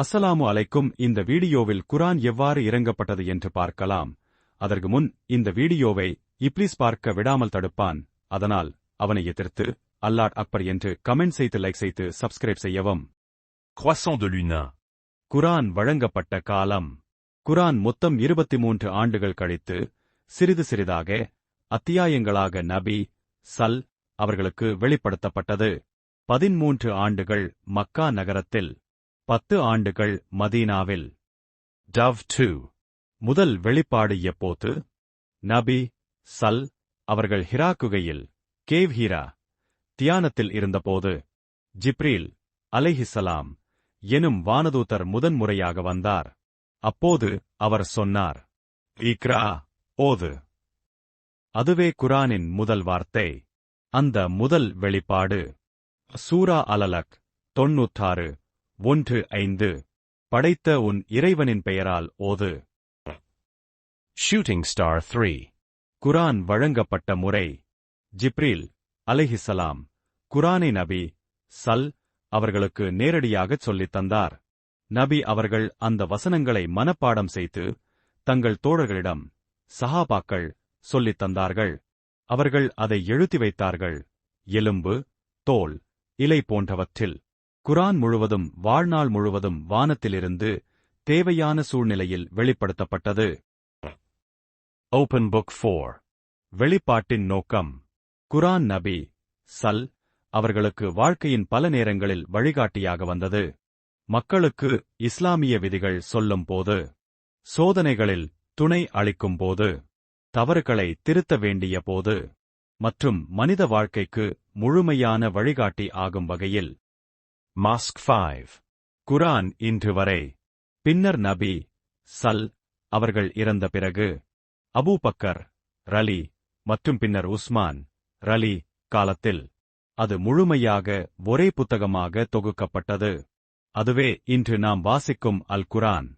அஸ்ஸலாமு அலைக்கும் இந்த வீடியோவில் குரான் எவ்வாறு இறங்கப்பட்டது என்று பார்க்கலாம். அதற்கு முன் இந்த வீடியோவை இப்ளீஸ் பார்க்க விடாமல் தடுப்பான். அதனால் அவனை எதிர்த்து அல்லாட் அக்பர் என்று கமெண்ட் செய்து லைக் செய்து சப்ஸ்கிரைப் செய்யவும். குரான் வழங்கப்பட்ட காலம். குரான் மொத்தம் இருபத்தி மூன்று ஆண்டுகள் கழித்து சிறிது சிறிதாக அத்தியாயங்களாக நபி சல் அவர்களுக்கு வெளிப்படுத்தப்பட்டது. பதிமூன்று ஆண்டுகள் மக்கா நகரத்தில் பத்து ஆண்டுகள் மதீனாவில். Dove 2. முதல் வெளிப்பாடு எப்போது நபி சல் அவர்கள் ஹிரா குகையில் கேவ் ஹீரா தியானத்தில் இருந்தபோது. ஜிப்ரீல் அலைஹிசலாம் எனும் வானதூதர் முதன்முறையாக வந்தார். அப்போது அவர் சொன்னார் இக்ரா ஓது. அதுவே குரானின் முதல் வார்த்தை. அந்த முதல் வெளிப்பாடு. சூரா அலலக் தொன்னூற்றாறு. ஒன்று ஐந்து. படைத்த உன் இறைவனின் பெயரால் ஓது. Shooting Star 3. குரான் வழங்கப்பட்ட முறை. ஜிப்ரீல் அலைஹிசலாம் குரானை நபி சல் அவர்களுக்கு நேரடியாகச் சொல்லித் தந்தார். நபி அவர்கள் அந்த வசனங்களை மனப்பாடம் செய்து தங்கள் தோழர்களிடம் சஹாபாக்கள் சொல்லித் தந்தார்கள். அவர்கள் அதை எழுதி வைத்தார்கள். எலும்பு தோல் இலை போன்றவற்றில் குரான் முழுவதும் வாழ்நாள் முழுவதும் வானத்திலிருந்து தேவையான சூழ்நிலையில் வெளிப்படுத்தப்பட்டது Open Book 4. வெளிப்பாட்டின் நோக்கம் குரான் நபி சல் அவர்களுக்கு வாழ்க்கையின் பல நேரங்களில் வழிகாட்டியாக வந்தது மக்களுக்கு இஸ்லாமிய விதிகள் சொல்லும் போது சோதனைகளில் துணை அளிக்கும் போது தவறுகளை திருத்த வேண்டிய போது மற்றும் மனித வாழ்க்கைக்கு முழுமையான வழிகாட்டி ஆகும் வகையில் மாஸ்க் ஃபைவ் குரான் இன்று வரை. பின்னர் நபி சல் அவர்கள் இறந்த பிறகு. அபூபக்கர் ரலி மற்றும் பின்னர் உஸ்மான் ரலி காலத்தில். அது முழுமையாக ஒரே புத்தகமாக தொகுக்கப்பட்டது. அதுவே இன்று நாம் வாசிக்கும் அல் குரான்